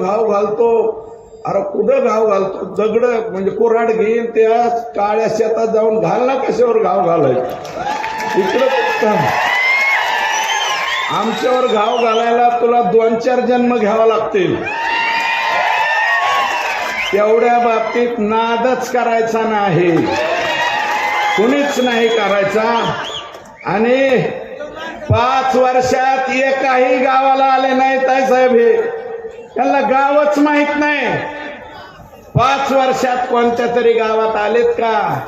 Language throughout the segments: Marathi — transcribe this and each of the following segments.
घाव घालतो. अरे कुठं घाव घालतो? दगड म्हणजे कोराड घेईन त्या काळ्या शेतात जाऊन घाल ना कशावर घाव घालायचं? इकडं आमच्यावर घाव घालायला तुला दोन चार जन्म घ्यावा लागतील. तेवढ्या बाबतीत नादच करायचा नाही. कुणीच नाही करायचा. आणि पाच वर्षात एकाही गावाला आले नाही ताई साहेब हे. त्यांना गावच माहीत नाही. पाच वर्षात कोणत्या तरी गावात आलेत का?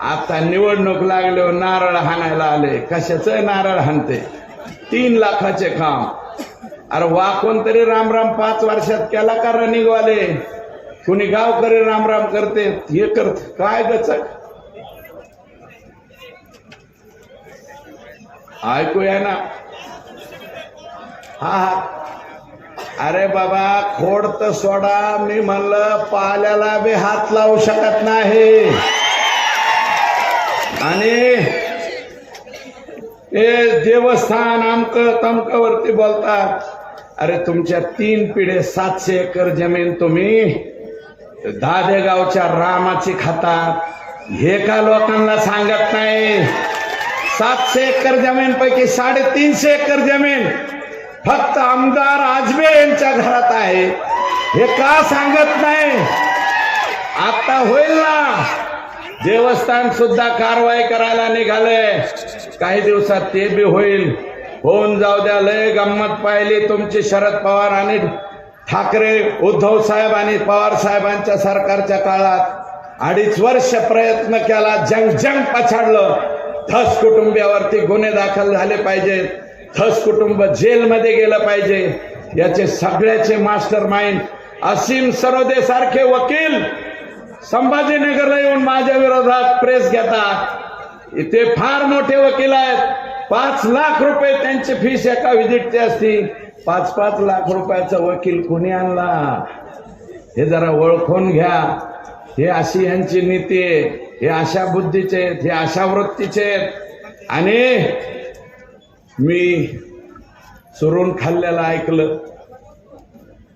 आता निवडणूक लागल्यावर नारळ हाणायला आले. कशाच नारळ हाणते? तीन लाखाचे काम. अरे वा कोणतरी रामराम पाच वर्षात केला का रनिंगवाले? कुणी गावकरी रामराम करते? हे करत. काय गचक ऐकूया ना. हा हा. अरे बाबा खोड तर सोडा. मी म्हणलं पाल्याला बी हात लावू शकत नाही. आणि हे देवस्थान आमक तमक वरती बोलतात अरे तुमच्या तीन पिढे सातशे एकर जमीन तुम्ही दादे गावच्या रामाची खातात. हे का लोकांना सांगत नाही? सातशे एकर जमीन पैकी साडेतीनशे एकर जमीन फक्त आमदार आजबे यांच्या घरात आहे. हे का सांगत नाही? आता होईल ना. देवस्थान सुद्धा कारवाई करायला निघाले. काही दिवसात ते बी होईल. होऊन जाऊ द्या लय गंमत पाहिली तुमची शरद पवार आणि ठाकरे उद्धव साहेब आणि पवार साहेबांच्या सरकारच्या काळात. अडीच वर्ष प्रयत्न केला जंग जंग पछाडलं. धस कुटुंबियावरती गुन्हे दाखल झाले पाहिजेत. धस कुटुंब जेलमध्ये गेलं पाहिजे. याचे सगळ्याचे मास्टर माइंड असीम सरोदे सारखे वकील संभाजीनगरला येऊन माझ्या विरोधात प्रेस घेतात. इथे फार मोठे वकील आहेत. पाच लाख रुपये त्यांची फीस एका व्हिजिटची असती. पाच पाच लाख रुपयाचा वकील कोणी आणला? हे जरा ओळखून घ्या. हे अशी यांची नीती आहे. हे अशा बुद्धीचे आहेत. हे अशा वृत्तीचे आहेत. आणि मी चुरून खाल्ल्याला ऐकलं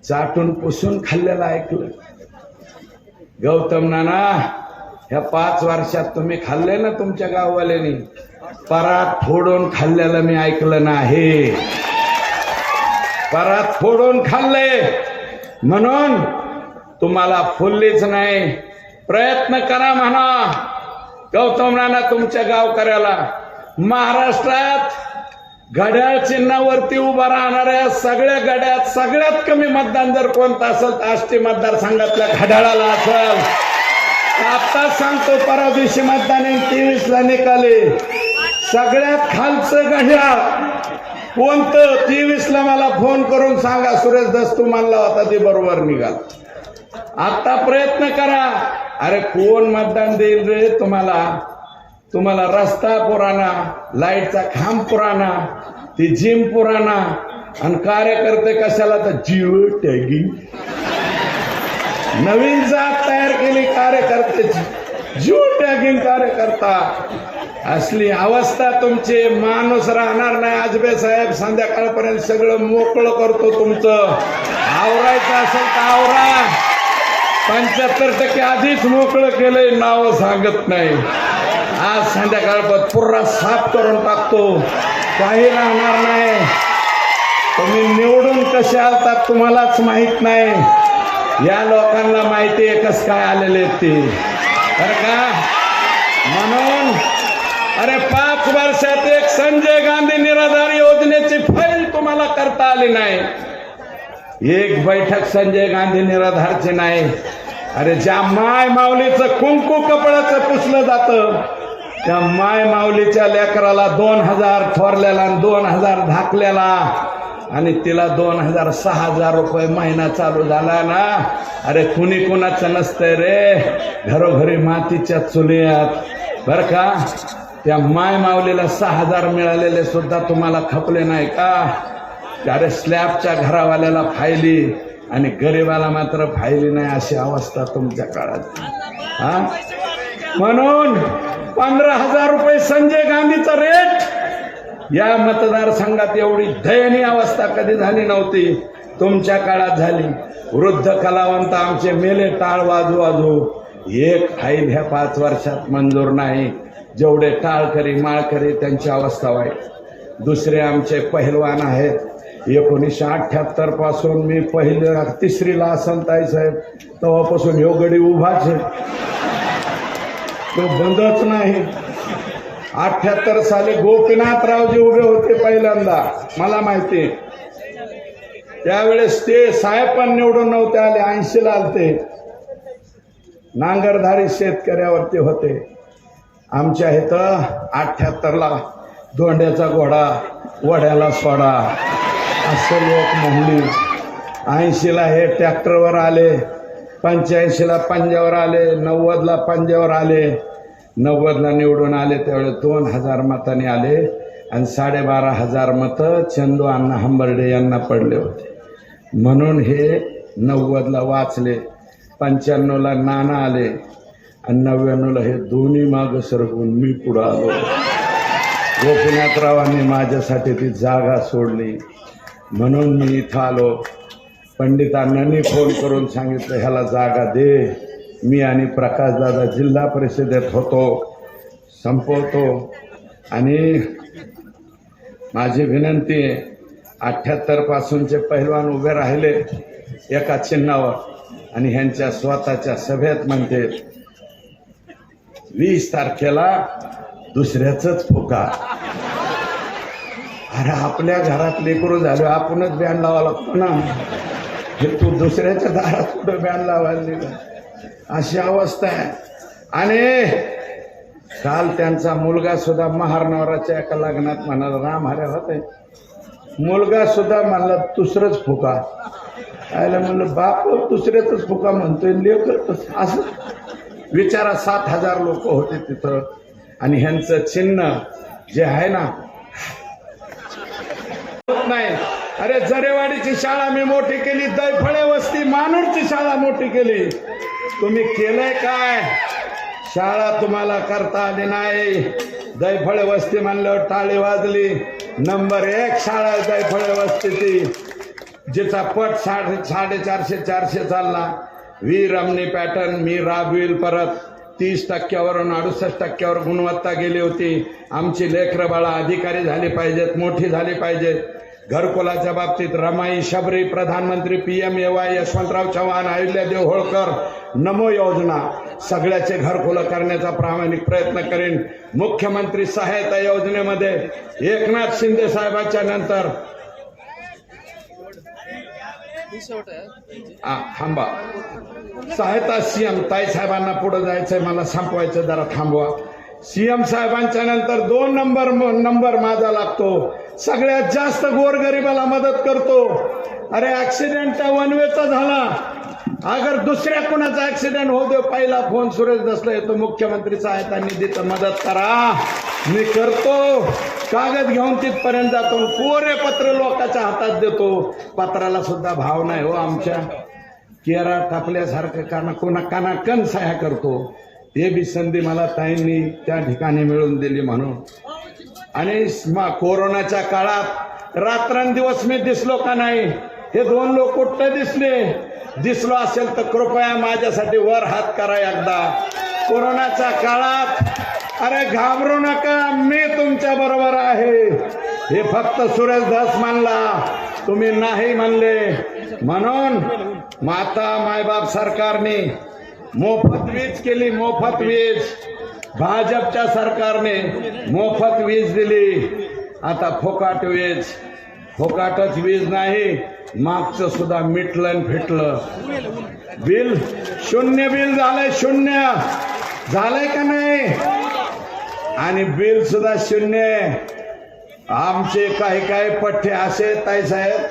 चाटून पुसून खाल्ल्याला ऐकलं. गौतम नाना ह्या पाच वर्षात तुम्ही खाल्ले ना तुमच्या गाववाल्यानी? परात फोडून खाल्ल्याला मी ऐकलं नाही. परात फोडून खाल्ले. म्हणून तुम्हाला फुललीच नाही. प्रयत्न करा म्हणा. गौतम नाना तुमच्या गावकऱ्याला महाराष्ट्रात घड्याळ चिन्हावरती उभा राहणाऱ्या सगळ्या गड्यात सगळ्यात कमी मतदान जर कोणतं असेल तर आष्टी मतदारसंघातल्या घड्याळाला असेल. आता सांगतो परवा दिवशी मतदान तेवीस ला निकाले सगळ्यात खालचं घड्याळ कोणतं? तेवीस ला मला फोन करून सांगा. सुरेश दस तू मानला होता ते बरोबर निघाल. आता प्रयत्न करा. अरे कोण मतदान देईल रे तुम्हाला? तुम्हाला रस्ता पुराणा लाईटचा खांब पुराणा. ती जिम पुराणा आणि कार्यकर्ते कशाला तर जिओ टॅगिंग. नवीन जात तयार केली कार्यकर्त्याची जिओ टॅगिंग कार्यकर्ता. असली अवस्था तुमची. माणूस राहणार नाही. आजबे साहेब संध्याकाळपर्यंत सगळं मोकळं करतो तुमचं. आवरायचं असेल तर आवरा. पंच्याहत्तर टक्के आधीच मोकळं केलंय. नाव सांगत नाही. आज संध्याकाळपर्यंत पुरा साफ करून टाकतो. काही राहणार नाही. तुम्ही निवडून कसे आलतात तुम्हालाच माहीत नाही. या लोकांना माहिती आहे कस काय आलेले आहेत ते. बरं का? म्हणून अरे पाच वर्षात एक संजय गांधी निराधार योजनेची फाईल तुम्हाला करता आली नाही. एक बैठक संजय गांधी निराधारची नाही. अरे ज्या माय माऊलीचं कुंकू कपडाचं पुसलं जातं त्या माय माऊलीच्या लेकराला दोन हजार थोरल्याला आणि दोन हजार धाकल्याला. आणि तिला दोन हजार सहा हजार रुपये महिना चालू झाला ना. अरे कुणी कुणाचं नसतंय रे. घरोघरी मातीच्या चुलीयात बर का? त्या माय माऊलीला सहा हजार मिळालेले सुद्धा तुम्हाला खपले नाही का? अरे स्लॅबच्या घरावाल्याला फायली आणि गरीबाला मात्र फायली नाही अशी अवस्था तुमच्या काळात. हा? म्हणून पंधरा हजार रुपये संजय गांधीचा रेट या मतदारसंघात एवढी दयनीय अवस्था कधी झाली नव्हती? तुमच्या काळात झाली. वृद्ध कलावंत आमचे मेले टाळ वाजू वाजू. एक फाईल ह्या पाच वर्षात मंजूर नाही. जेवढे टाळकरी माळकरी त्यांची अवस्था वाईट. दुसरे आमचे पहिलवान आहेत. एकोणीसशे अठ्ठ्याहत्तरपासून मी पहिले तिसरीला असन ताई साहेब. तेव्हापासून ह्यो गडी उभाच आहे. तो बंदच नाही. अठ्याहत्तर साली गोपीनाथरावजी उभे होते पहिल्यांदा मला माहिती. त्यावेळेस ते साहेब पण निवडून नव्हते आले ऐंशीला आलते नांगरधारी शेतकऱ्यावरती होते. आमच्या इथं अठ्याहत्तरला धोंड्याचा घोडा वड्याला सोडा असं लोक म्हणली. ऐंशीला हे ट्रॅक्टरवर आले. पंच्याऐंशीला पंजावर आले नव्वदला पंजावर आले. नव्वदला निवडून आले त्यावेळेस दोन हजार मतांनी आले आणि साडेबारा हजार मतं चंदू अण्णा हंबर्डे यांना पडले होते. म्हणून हे नव्वदला वाचले पंच्याण्णवला नाना आले आणि नव्याण्णवला हे दोन्ही मागं सरकून मी पुढं आलो. गोपीनाथरावांनी माझ्यासाठी ती जागा सोडली. म्हणून मी इथं आलो. पंडितांनी फोन करून सांगितलं ह्याला जागा दे. मी आणि प्रकाशदादा जिल्हा परिषदेत होतो संपवतो. आणि माझी विनंती आहे अठ्ठ्याहत्तर पासूनचे उभे राहिले एका चिन्हावर आणि ह्यांच्या स्वतःच्या सभेत म्हणते वीस तारखेला दुसऱ्याचंच फुका अरे आपल्या घरात लेकरू झालो आपणच बँड लावा लागतो ना? हे तू दुसऱ्याच्या दारात कुठं बॅन लावायला निघाला? अशी अवस्था आहे. आणि काल त्यांचा मुलगा सुद्धा महारनवराच्या एका लग्नात म्हणाला राम हरे होते मुलगा सुद्धा म्हणला दुसरंच फुका. आयला म्हणलं बाप दुसऱ्याच फुका म्हणतोय. लेख असं विचारा सात हजार लोक होते तिथं. आणि ह्यांचं चिन्ह जे आहे ना होत नाही. अरे जरेवाडीची शाळा मी मोठी केली दैफळे वस्ती मानूरची शाळा मोठी केली. तुम्ही केलंय काय? शाळा तुम्हाला करता आली नाही. दैफळे वस्ती म्हणल्यावर टाळी वाजली. नंबर एक शाळा आहे दैफळे वस्तीची जिचा पट साडे साडेचारशे चारशे चालला. वी रमणी पॅटर्न मी राबविल परत. तीस टक्क्यावरून अडुसष्ट टक्क्यावर गुणवत्ता गेली होती. आमची लेकरं बाळा अधिकारी झाली पाहिजेत मोठी झाली पाहिजेत. घरकुलाच्या बाबतीत रमाई शबरी प्रधानमंत्री P M A Y Yashwantrao Chavan Ahilyadev Holkar Namo योजना. सगळ्याचे घरकुलं करण्याचा प्रामाणिक प्रयत्न करेन. मुख्यमंत्री सहायता योजनेमध्ये एकनाथ शिंदे साहेबांच्या नंतर थांबा. सहायता सीएम ताई साहेबांना पुढे जायचंय मला संपवायचं जरा थांबवा. सीएम साहेबांच्या नंतर दोन नंबर नंबर माझा लागतो. सगळ्यात जास्त गोरगरिबाला मदत करतो. अरे ऍक्सिडेंट वनवेचा झाला. अगर दुसऱ्या कोणाचा ऍक्सिडेंट होऊ दे पहिला फोन सुरेश दसला येतो मुख्यमंत्री सहायता निधीचं मदत करा. मी करतो. कागद घेऊन तिथपर्यंत जातो कोरे पत्र लोकांच्या हातात देतो. पत्राला सुद्धा भाव नाही हो आमच्या. केरा टापल्यासारखं काना कोणा काना कण सह्या करतो. हे बी संधी मला ताईंनी त्या ठिकाणी मिळवून दिली म्हणून. आणि कोरोनाच्या काळात रात्रंदिवस मी दिसलो का नाही हे दोन लोक कुठं दिसले? दिसलो असेल तर कृपया माझ्यासाठी वर हात करा एकदा. कोरोनाच्या काळात अरे घाबरू नका मी तुमच्या बरोबर आहे. हे फक्त सुरेश धस मानला. तुम्ही नाही म्हणले म्हणून माता मायबाप सरकारने मोफत वीज केली मोफत वीज. भाजपच्या सरकारने मोफत वीज दिली. आता फोकाट वीज. फोकाटच वीज नाही मागचं सुद्धा मिटलं आणि फिटलं. बिल शून्य बिल झालंय शून्य. झालंय का नाही? आणि बिल सुद्धा शून्य. आमचे काही काही पठ्ठे असे ताई साहेब.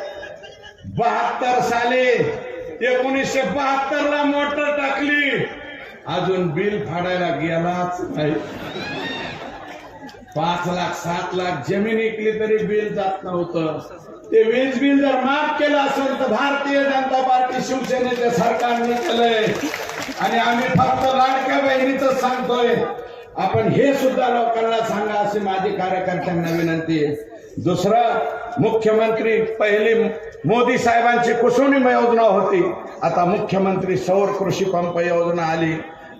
बहात्तर साली एकोणीसशे बहात्तर ला मोटर टाकली. अजून बिल फाडायला गेलाच नाही. पाच लाख सात लाख जमीन विकली तरी बिल जात नव्हतं. ते वीज बिल जर माफ केलं असेल तर भारतीय जनता पार्टी शिवसेनेच्या सरकारने केलंय. आणि आम्ही फक्त लाडक्या बहिणीच सांगतोय. आपण हे सुद्धा लोकांना सांगा अशी माझी कार्यकर्त्यांना विनंती आहे. दुसरं मुख्यमंत्री पहिली मोदी साहेबांची कुसुम योजना होती. आता मुख्यमंत्री सौर कृषी पंप योजना आली.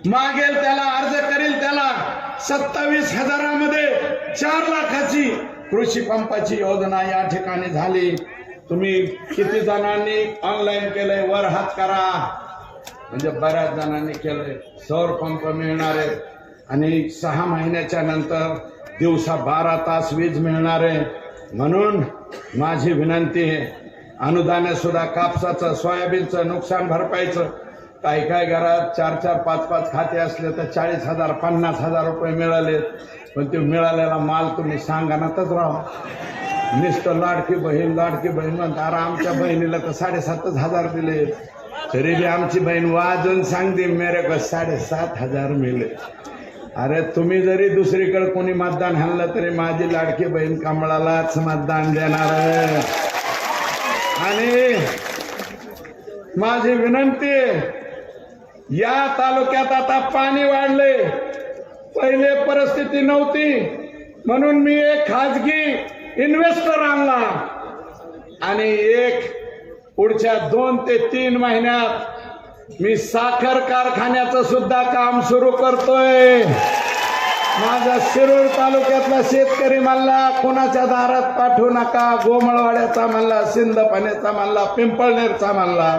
मागेल त्याला अर्ज करील त्याला. सत्तावीस हजारामध्ये चार लाखाची कृषी पंपाची योजना या ठिकाणी झाली. तुम्ही किती जणांनी ऑनलाईन केलंय? वर हात करा. म्हणजे बऱ्याच जणांनी केलंय. सौर पंप मिळणार आहे. आणि सहा महिन्याच्या नंतर दिवसा बारा तास वीज मिळणार आहे. म्हणून माझी विनंती आहे अनुदान सुद्धा कापसाचं सोयाबीनचं नुकसान भरपाईचं. काही काही घरात चार चार पाच पाच खाते असले तर चाळीस हजार पन्नास हजार रुपये मिळाले. पण ते मिळालेला माल तुम्ही सांगानातच राहा नुसतं लाडकी बहीण लाडकी बहीण म्हणता अरे आमच्या बहिणीला तर साडेसातच हजार दिले. तरी बी आमची बहीण वाजून सांगते मेरे को साडेसात हजार मिळले अरे तुम्ही जरी दुसरीकडे कोणी मतदान आणलं तरी माझी लाडकी बहीण कमळालाच मतदान देणार आहे. आणि माझी विनंती या तालुक्यात आता पाणी वाढले. पहिले परिस्थिती नव्हती. म्हणून मी एक खाजगी इन्व्हेस्टर आणला. आणि एक पुढच्या दोन ते तीन महिन्यात मी साखर कारखान्याचं सुद्धा काम सुरू करतोय. माझा शिरूर तालुक्यातला शेतकरी म्हणला कोणाच्या दारात पाठवू नका गोमळवाड्याचा म्हणला सिंदपाण्याचा म्हणला पिंपळनेरचा म्हणला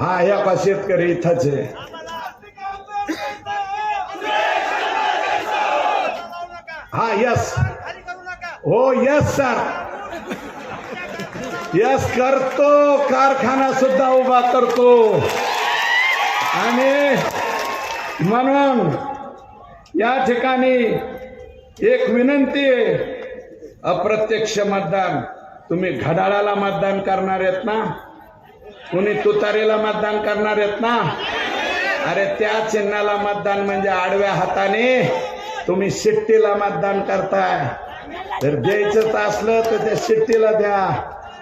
हा या पा शेतकरी इथंच आहे. हा यस हो यस सर यस करतो. कारखाना सुद्धा उभा करतो. आणि म्हणून या ठिकाणी एक विनंती आहे. अप्रत्यक्ष मतदान. तुम्ही घड्याळाला मतदान करणार आहेत ना? कुणी तुतारीला मतदान करणार आहेत ना? अरे त्या चिन्हाला मतदान म्हणजे आडव्या हाताने तुम्ही शिट्टीला मतदान करताय. तर द्यायचंच असलं तर त्या शिट्टीला द्या.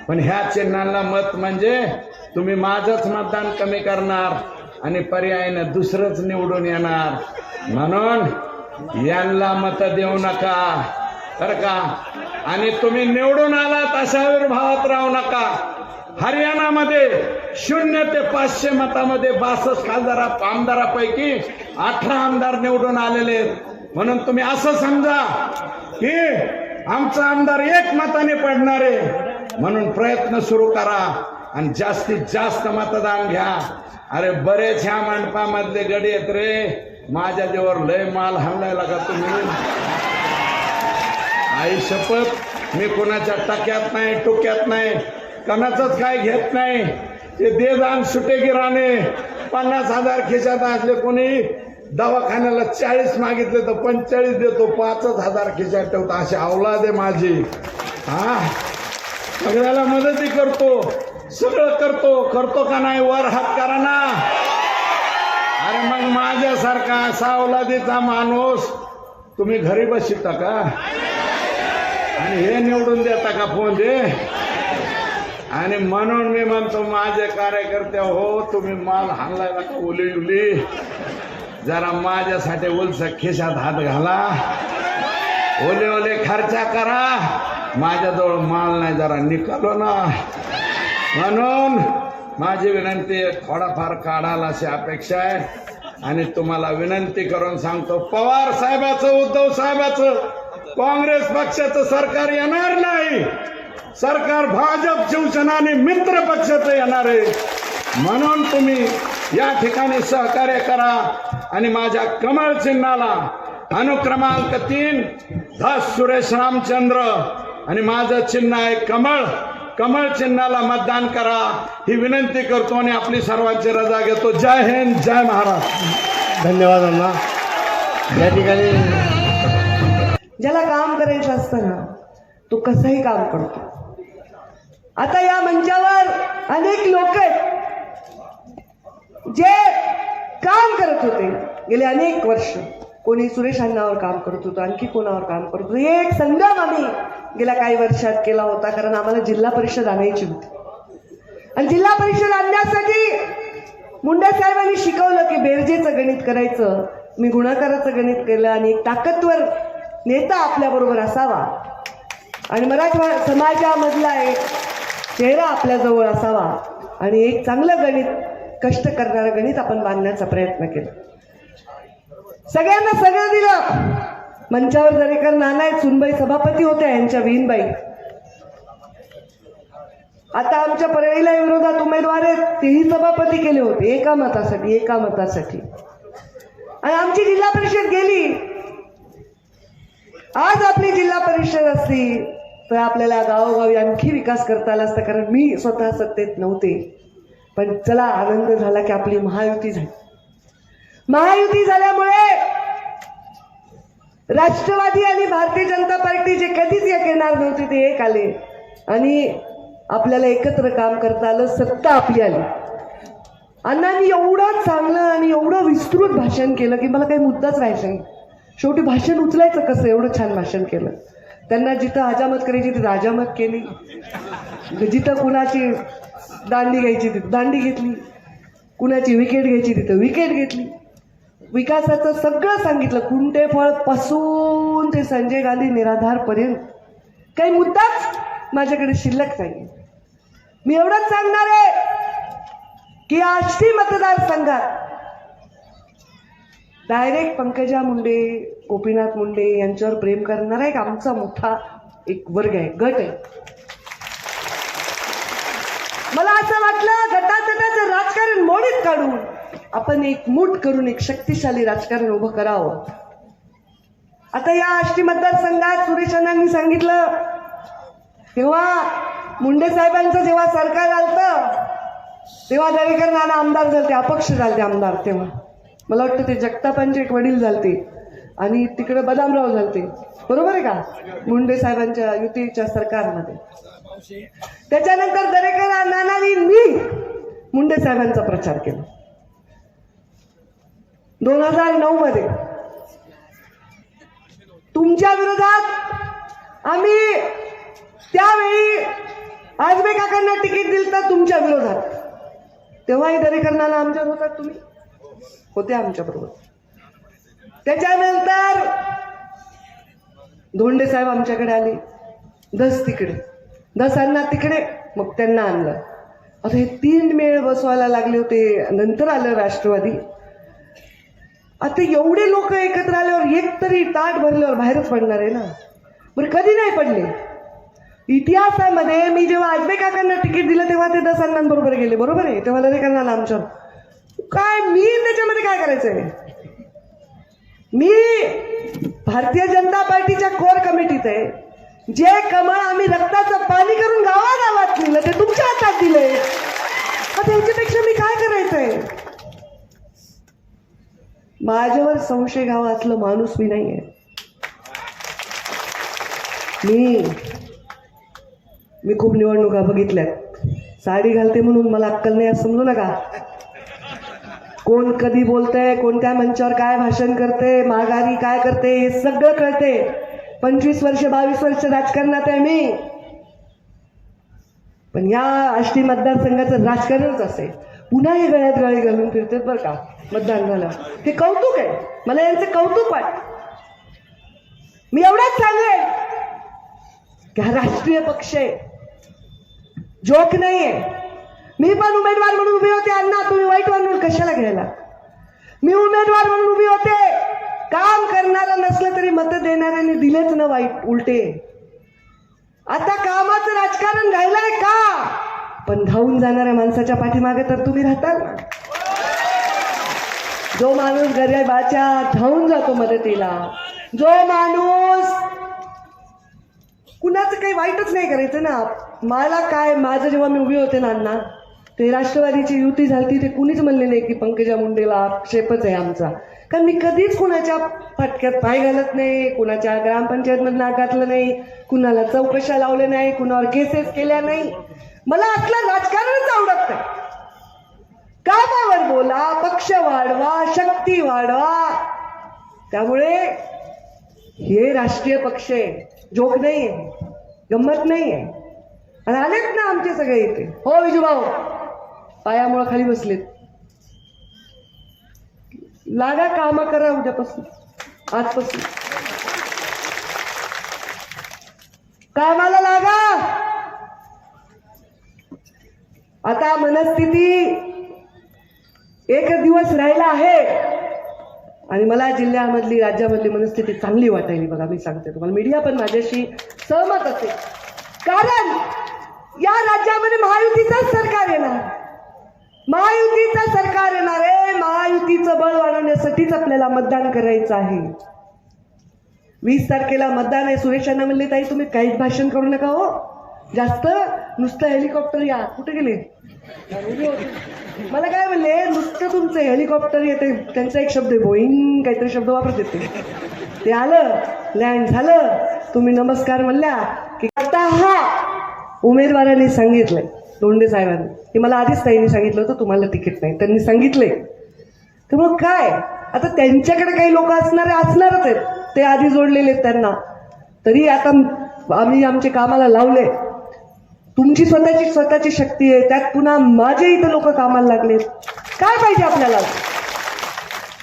पण ह्या चिन्हाला मत म्हणजे तुम्ही माझंच मतदान कमी करणार. आणि पर्यायानं दुसरंच निवडून येणार. म्हणून यांना मत देऊ नका. तर का? आणि तुम्ही निवडून आलात अशा आविर्भावात राहू नका. हरियाणामध्ये शून्य ते पाचशे मतामध्ये बासष्ट खासदारा आमदारापैकी अठरा आमदार निवडून आलेले आहेत. म्हणून तुम्ही असं समजा की आमचा आमदार एक मताने पडणार. आहे म्हणून प्रयत्न सुरू करा आणि जास्तीत जास्त मतदान घ्या. अरे बरेच ह्या मंडपामधले गडी आहेत रे. माझ्या जेवर लय माल हमलायला का तुम्ही आई शपथ मी कोणाच्या टाक्यात नाही टोक्यात नाही कणाचंच काय घेत नाही. ते दे जाण सुटे गिराने पन्नास हजार खिशात असले कोणी दवाखान्याला चाळीस मागितले तर पंचेचाळीस देतो पाचच हजार खिशात ठेवतो अशी अवलाद आहे माझी. हा? सगळ्याला मदती करतो. सगळं करतो करतो का नाही वर हात करा ना. अरे मग माझ्यासारखा असा अवलादीचा माणूस तुम्ही घरी बसिता का? आणि हे निवडून देता का फोन दे? आणि म्हणून मी म्हणतो माझे कार्यकर्ते हो तुम्ही माल हाणलायला का उली उली जरा माझ्यासाठी उलस खिशात हात घाला. ओले ओले खर्चा करा. माझ्याजवळ माल नाही जरा निकालो ना. म्हणून माझी विनंती थोडाफार काढाल अशी अपेक्षा आहे. आणि तुम्हाला विनंती करून सांगतो पवार साहेबाचं उद्धव साहेबाचं काँग्रेस पक्षाचं सरकार येणार नाही. सरकार भाजप शिवसेना आणि मित्र पक्षाचं येणार आहे. म्हणून तुम्ही या ठिकाणी सहकार्य करा. आणि माझ्या कमळ चिन्हाला अनुक्रमांक तीन धस सुरेश रामचंद्र. आणि माझं चिन्ह आहे कमळ. कमळ चिन्हाला मतदान करा. ही विनंती करतो आणि आपली सर्वांची रजा घेतो. जय हिंद जय महाराष्ट्र. धन्यवाद अण्णा. या ठिकाणी ज्याला काम करायचं असतं ना तो कसंही काम करतो. आता या मंचावर अनेक लोक आहेत जे काम करत होते. गेले अनेक वर्ष. कोणी सुरेश अण्णावर काम करत होतं आणखी कोणावर काम करत होतं? हे एक संग्राम आम्ही गेल्या काही वर्षात केला होता कारण आम्हाला जिल्हा परिषद आणायची होती. आणि जिल्हा परिषद आणण्यासाठी मुंडे साहेबांनी शिकवलं की बेरजेचं गणित करायचं मी गुणाकाराचं गणित केलं आणि एक ताकदवर नेता आपल्याबरोबर असावा. आणि मराठा समाजामधला एक चेहरा आपल्याजवळ असावा आणि एक चांगलं गणित कष्ट करणारं गणित आपण बांधण्याचा प्रयत्न केला. सगळ्यांना सगळं दिलं. मंचावर दरेकर नाना आहेत सुनबाई सभापती होत्या यांच्या विहीनबाई. आता आमच्या परळीला विरोधात उमेदवार आहेत तेही सभापती केले होते एका मतासाठी एका मतासाठी. आणि आमची जिल्हा परिषद गेली. आज आपली जिल्हा परिषद असती तर आपल्याला गावोगावी आणखी विकास करता आला असता कारण मी स्वतः सत्तेत नव्हते. पण चला आनंद झाला की आपली महायुती झाली. महायुती झाल्यामुळे राष्ट्रवादी आणि भारतीय जनता पार्टी जे कधीच एक येणार नव्हते ते एक आले. आणि आपल्याला एकत्र काम करता आलं सत्ता आपली आली. अण्णांनी एवढं चांगलं आणि एवढं विस्तृत भाषण केलं की मला काही मुद्दाच राहायचा नाही. शेवटी भाषण उचलायचं कसं? एवढं छान भाषण केलं. त्यांना जिथं हजामत करायची तिथं हजामत केली. जिथं कुणाची दांडी घ्यायची तिथं दांडी घेतली. कुणाची विकेट घ्यायची तिथं विकेट घेतली. विकासाचं सगळं सांगितलं. कुंटे फळपासून ते संजय गांधी निराधारपर्यंत. काही मुद्दाच माझ्याकडे शिल्लक नाही मी एवढंच सांगणार आहे की आष्टी मतदारसंघात डायरेक्ट पंकजा मुंडे गोपीनाथ मुंडे यांच्यावर प्रेम करणारा एक आमचा मोठा एक वर्ग आहे गट आहे. मला असं वाटलं गटातटाचं राजकारण मोडीत काढून आपण एक मूठ करून एक शक्तिशाली राजकारण उभं करावं. आता या आष्टी मतदारसंघात सुरेशांनी सांगितलं तेव्हा मुंडे साहेबांचं जेव्हा सरकार आलतं तेव्हा दरेकर नाना आमदार झालते अपक्ष झालते आमदार तेव्हा. मला वाटतं ते जगतापांचे एक वडील झालते आणि तिकडे बदामराव झालते. बरोबर आहे का? मुंडे साहेबांच्या युतीच्या सरकारमध्ये. त्याच्यानंतर दरेकर नानानी मी मुंडे साहेबांचा प्रचार केला. दोन हजार नऊ मध्ये. तुमच्या विरोधात आम्ही त्यावेळी आजबे काकांना तिकीट दिलं तर तुमच्या विरोधात. तेव्हाही दरेकरणाला आमच्यावर होतात तुम्ही? होते आमच्या बरोबर त्याच्यानंतर धोंडे साहेब आमच्याकडे आले. दस तिकडे दस तिकडे मग त्यांना आणलं. आता हे तीन मेळ बसवायला लागले होते. नंतर आलं राष्ट्रवादी. आता एवढे लोक एकत्र आल्यावर एक तरी ताट भरल्यावर बाहेरच पडणार आहे ना? बरं कधी नाही पडले? इतिहासामध्ये मी जेव्हा आजबे काकांना तिकीट दिलं तेव्हा ते दस अण्णांबरोबर गेले बरोबर आहे? तेव्हा लढे करणार आमच्यावर. काय मी त्याच्यामध्ये काय करायचंय? मी भारतीय जनता पार्टीच्या कोर कमिटीत आहे. जे कमळ आम्ही रक्ताचं पाणी करून गावागावात नेलं ते तुमच्या हातात दिलंय. मग त्यांच्यापेक्षा मी काय करायचंय? माझ्यावर संशय घ्यावा असलं माणूस मी नाहीये. मी मी खूप निवडणुका बघितल्यात. साडी घालते म्हणून मला अक्कल नाही असं समजू नका. कोण कधी बोलतंय कोणत्या मंचावर काय भाषण करते माघारी काय करते हे सगळं कळते. पंचवीस वर्ष बावीस वर्ष राजकारणात आहे मी. पण या आष्टी मतदारसंघाचं राजकारणच असे पुन्हा हे गळ्यात गाळी घालून फिरतात बरं का मतदान झालं. हे कौतुक आहे. मला यांचं कौतुक वाट. मी एवढंच सांगेन की हा राष्ट्रीय पक्ष आहे. जोक नाहीये. मी पण उमेदवार म्हणून उभी होते अण्णा तुम्ही वाईट म्हणून कशाला घ्यायला? मी उमेदवार म्हणून उभी होते. काम करणारा नसलं तरी मत देणाऱ्याने दिलेच ना वाईट उलटे. आता कामाचं राजकारण राहिलंय का? पण धावून जाणाऱ्या माणसाच्या पाठीमागे तर तुम्ही राहताल ना? जो माणूस गरीबाच्या धावून जातो मदतीला जो माणूस कुणाचं काही वाईटच नाही करायचं ना मला काय माझं जेव्हा मी उभी होते ना अण्णा ते राष्ट्रवादीची युती झाली ते कुणीच म्हणले नाही की पंकजा मुंडेला आक्षेपच आहे आमचा. कारण मी कधीच कुणाच्या फटक्यात पाय घालत नाही कुणाच्या ग्रामपंचायतमध्ये नाक घातलं नाही कुणाला चौकशा लावल्या नाही कुणावर केसेस केल्या नाही. मला असलं राजकारणच आवडत नाही. कामावर बोला पक्ष वाढवा शक्ती वाढवा. त्यामुळे हे राष्ट्रीय पक्ष आहे. जोक नाही आहे. गंमत नाही आहे. आणि आलेत ना आमचे सगळे इथे. हो विजूभाऊ पायामुळं खाली बसलेत. लागा काम करा उद्यापासून. आजपासून. कामाला लागा. आता मनस्थिती एक दिवस राहिला आहे. आणि मला जिल्ह्यामधली राज्यामधली मनस्थिती चांगली वाटायली बघा मी सांगते तुम्हाला. मीडिया पण माझ्याशी सहमत असेल. कारण या राज्यामध्ये महायुतीचंच सरकार येणार. महायुतीचं सरकार येणार आहे. महायुतीचं बळ वाढवण्यासाठीच आपल्याला मतदान करायचं आहे. वीस तारखेला मतदान आहे. सुरेशांना म्हणले ताई तुम्ही काहीच भाषण करू नका हो. जास्त नुसतं हेलिकॉप्टर या. कुठे गेले? मला काय म्हणले नुसतं तुमचं हेलिकॉप्टर येते त्यांचा एक शब्द आहे बोईंग काहीतरी शब्द वापरत येते ते आलं लँड झालं. तुम्ही नमस्कार म्हणल्या की आता हा उमेदवारांनी सांगितलंय दोंडे साहेबांनी. की मला आधीच ताईंनी सांगितलं होतं तुम्हाला तिकीट नाही. त्यांनी सांगितलंय. तर मग काय? आता त्यांच्याकडे काही लोक असणारे असणारच आहेत. ते आधी जोडलेले आहेत त्यांना. तरी आता आम्ही आमचे कामाला लावले तुमची स्वतःची स्वतःची शक्ती आहे त्यात पुन्हा माझे इथं लोक कामाला लागले काय पाहिजे आपल्याला?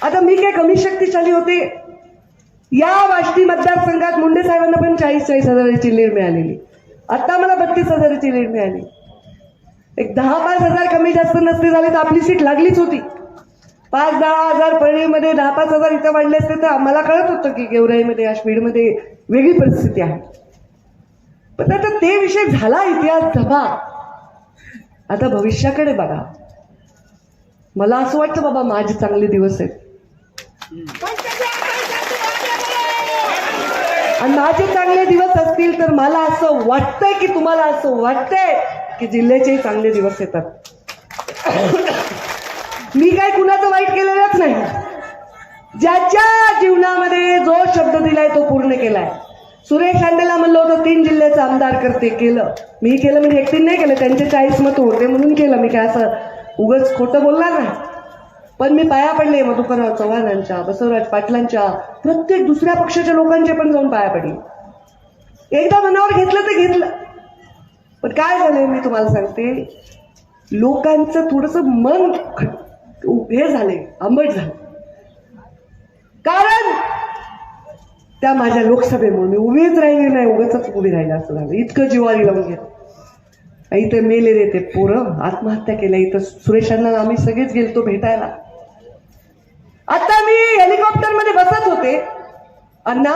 आता मी काय कमी शक्तिशाली होते? या वाष्टी मतदारसंघात मुंडे साहेबांना पण चाळीस चाळीस हजाराची लीड मिळालेली. आता मला बत्तीस हजाराची लीड मिळाली. एक दहा पाच हजार कमी जास्त नसते झाले तर आपली सीट लागलीच होती. पाच दहा हजार परळीमध्ये दहा पाच हजार इथं वाढले असते तर आम्हाला कळत होतं की गेवराईमध्ये काश्मीरमध्ये वेगळी परिस्थिती आहे. पण आता ते विषय झाला इतिहास जमा आता भविष्याकडे बघा. मला असं वाटतं बाबा माझे चांगले दिवस आहेत. आणि माझे चांगले दिवस असतील तर मला असं वाटतंय की तुम्हाला असं वाटतंय की जिल्ह्याचेही चांगले दिवस येतात. मी काय कुणाचं वाईट केलेलंच नाही. ज्याच्या जीवनामध्ये जो शब्द दिलाय तो पूर्ण केलाय. सुरेश हांडेला म्हणलं होतं तीन जिल्ह्याचं आमदार करते. केलं. मी केलं म्हणजे एकटीने नाही केलं. त्यांचे चाळीस मत होते म्हणून केलं. मी काय असं उगच खोटं बोलला ना पण मी पाया पडले मधुकरराव चव्हाणांच्या बसवराज पाटलांच्या प्रत्येक दुसऱ्या पक्षाच्या लोकांचे पण जाऊन पाया पडले. एकदा मनावर घेतलं तर घेतलं. पण काय झालंय मी तुम्हाला सांगते? लोकांचं थोडस मन हे झाले आंबट झालं कारण त्या माझ्या लोकसभेमुळे. मी उभीच राहिली नाही उगाच उभी राहिली असं झालं. इतकं जिवारी लावून घेत इथं मेले रे ते पोरं. आत्महत्या केल्या. इथं सुरेशांना आम्ही सगळेच गेलतो भेटायला. आता मी हेलिकॉप्टरमध्ये बसत होते. अण्णा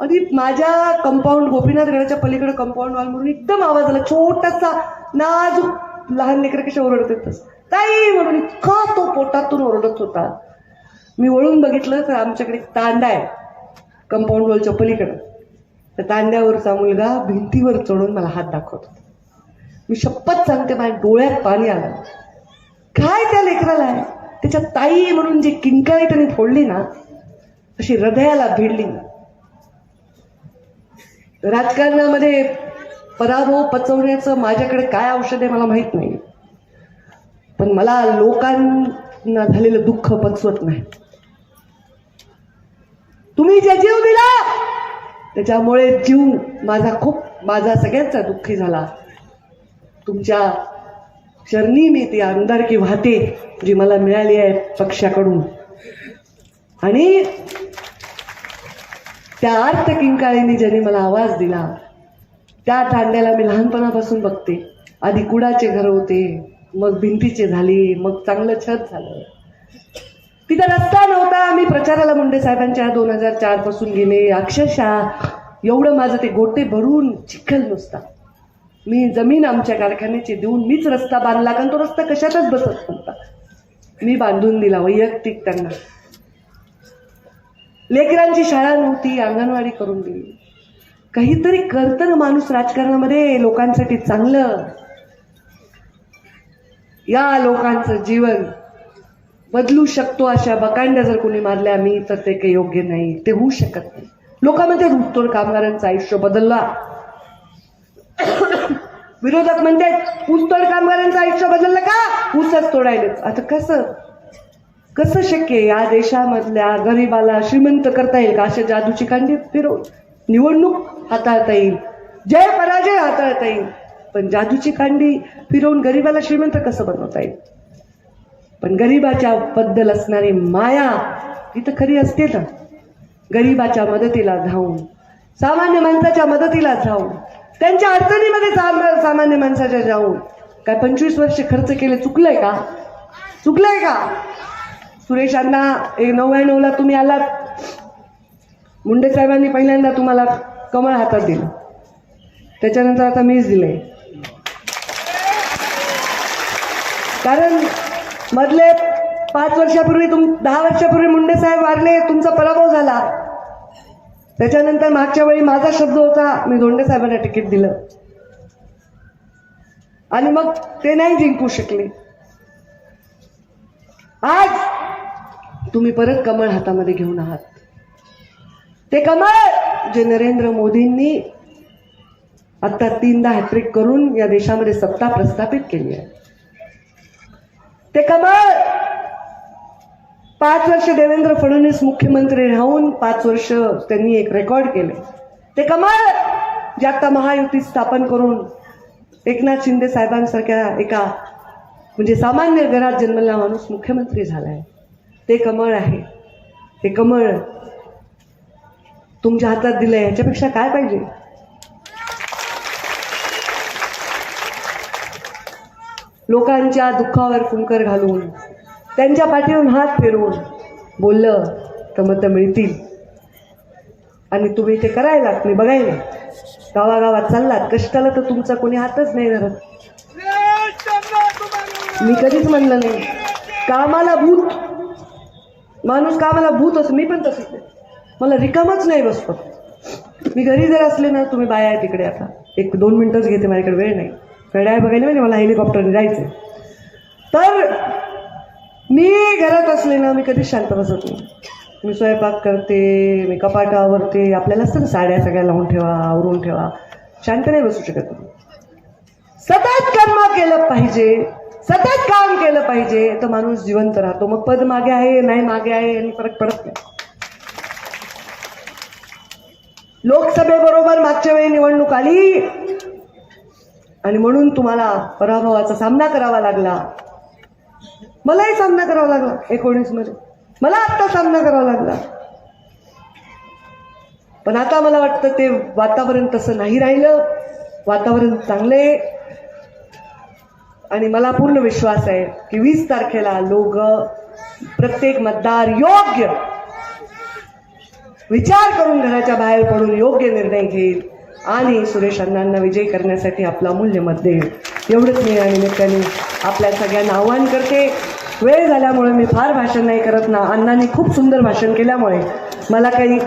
आणि माझ्या कंपाऊंड गोपीनाथ गडाच्या पलीकडे कंपाऊंड वॉल म्हणून एकदम आवाज आला. छोटासा नाजूक लहान लेकर कशा ओरडत येतच ताई म्हणून इतका तो पोटातून ओरडत होता. मी वळून बघितलं तर आमच्याकडे तांडा आहे. कंपाऊंड वॉलच्या पलीकडं. त्या तांड्यावरचा मुलगा भिंतीवर चढून मला हात दाखवत होता. मी शपथ सांगते माझ्या डोळ्यात पाणी आलं. काय त्या लेकराला आहे? त्याच्या ताई म्हणून जी किंकाळी त्याने फोडली ना अशी हृदयाला भिडली. राजकारणामध्ये पराभव पचवण्याचं माझ्याकडे काय औषध आहे मला माहीत नाही. पण मला लोकांना झालेलं दुःख पचवत नाही. तुम्ही जे जीव दिला त्याच्यामुळे जीव माझा खूप माझा सगळ्यांचा दुःखी झाला. तुमच्या शरणी मी ती आमदारकी वाहते जी मला मिळाली आहे पक्षाकडून. आणि त्या आर्त किंकाळींनी ज्यांनी मला आवाज दिला त्या तांड्याला मी लहानपणापासून बघते. आधी कुडाचे घर होते मग भिंतीचे झाले मग चांगलं छत झालं. तिथं रस्ता नव्हता. मी प्रचाराला मुंडे साहेबांच्या दोन हजार चारपासून गेले. अक्षरशः एवढं माझं ते गोटे भरून चिखल नुसता. मी जमीन आमच्या कारखान्याची देऊन मीच रस्ता बांधला कारण तो रस्ता कशातच बसत नव्हता. मी बांधून दिला वैयक्तिक त्यांना. लेकरांची शाळा नव्हती अंगणवाडी करून दिली. काहीतरी करतं ना माणूस राजकारणामध्ये लोकांसाठी चांगलं. या लोकांचं जीवन बदलू शकतो अशा बकांड्या जर कोणी मारल्या मी तर ते काही योग्य नाही. ते होऊ शकत नाही. लोकांमध्ये ऊसतोड कामगारांचं आयुष्य बदलला. विरोधक म्हणते ऊसतोड कामगारांचं आयुष्य बदललं का? ऊसच तोडायले आता कसं? कसं शक्य आहे? या देशामधल्या गरिबाला श्रीमंत करता येईल का? अशा जादूची कांडी फिरवून निवडणूक हाताळता येईल. जय पराजय हाताळता येईल. पण जादूची कांडी फिरवून गरिबाला श्रीमंत कसं बनवता येईल? पण गरिबाच्या बद्दल असणारी माया ती तर खरी असते ना. गरिबाच्या मदतीला धावून सामान्य माणसाच्या मदतीला जाऊन त्यांच्या अडचणीमध्ये सामान्य माणसाच्या जाऊन काय पंचवीस वर्ष खर्च केले चुकलंय का? चुकलंय का? सुरेशांना एक नव्याण्णवला तुम्ही आलात. मुंडे साहेबांनी पहिल्यांदा तुम्हाला कमळ हातात दिलं. त्याच्यानंतर आता मीच दिलंय. कारण मधले पाच वर्षापूर्वी तुम दहा वर्षापूर्वी मुंडे साहेब वारले तुमचा पराभव झाला. त्याच्यानंतर मागच्या वेळी माझा शब्द होता मी धोंडे साहेबांना तिकीट दिलं. आणि मग ते नाही जिंकू शकले. आज तुम्ही परत कमळ हातामध्ये घेऊन आहात. ते कमळ जे नरेंद्र मोदींनी आता तीनदा हॅट्रिक करून या देशामध्ये सत्ता प्रस्थापित केली आहे. ते कमळ पाच वर्ष देवेंद्र फडणवीस मुख्यमंत्री राहून पाच वर्ष त्यांनी एक रेकॉर्ड केले. ते कमळ जे आता महायुती स्थापन करून एकनाथ शिंदे साहेबांसारख्या एका म्हणजे सामान्य घरात जन्मलेला माणूस मुख्यमंत्री झालाय. ते कमळ आहे. ते कमळ तुमच्या हातात दिलंय. ह्याच्यापेक्षा काय पाहिजे? लोकांच्या दुःखावर कुंकर घालून त्यांच्या पाठीवरून हात फिरवून बोललं तर मतं मिळतील. आणि तुम्ही ते करायलात मी बघायला. गावागावात चाललात कष्टाला तर तुमचा कोणी हातच नाही धरत. मी कधीच म्हणलं नाही. कामाला भूत. माणूस कामाला भूत असं मी पण तसंच मला रिकामच नाही बसतो मी घरी जर असले ना तुम्ही बाया आहे तिकडे आता. एक दोन मिनटंच घेते माझ्याकडे वेळ नाही. वेळ बघायला म्हणजे मला हेलिकॉप्टरने जायचं तर मी घरात असले ना मी कधीच शांत बसत नाही. मी स्वयंपाक करते मी कपाट आवरते आपल्याला असतं ना साड्या सगळ्या लावून ठेवा आवरून ठेवा. शांत नाही बसू शकत सतत कर्म केलं पाहिजे सतत काम केलं पाहिजे तर माणूस जिवंत राहतो. मग पद मागे आहे नाही मागे आहे आणि फरक पडत नाही. लोकसभेबरोबर मागच्या वेळी निवडणूक आली. आणि म्हणून तुम्हाला पराभवाचा सामना करावा लागला. मलाही सामना करावा लागला एकोणीसमध्ये. मला आत्ता सामना करावा लागला. पण आता मला वाटतं ते वातावरण तसं नाही राहिलं. वातावरण चांगले आणि मला पूर्ण विश्वास आहे की वीस तारखेला लोक प्रत्येक मतदार योग्य विचार करून घराच्या बाहेर पडून योग्य निर्णय घेईल. आणि सुरेश अण्णांना विजयी करण्यासाठी आपला मूल्य मत देईल. एवढंच मी या निमित्ताने आपल्या सगळ्यांना आव्हान करते. वेळ झाल्यामुळे मी फार भाषण नाही करत ना. अण्णांनी खूप सुंदर भाषण केल्यामुळे मला काही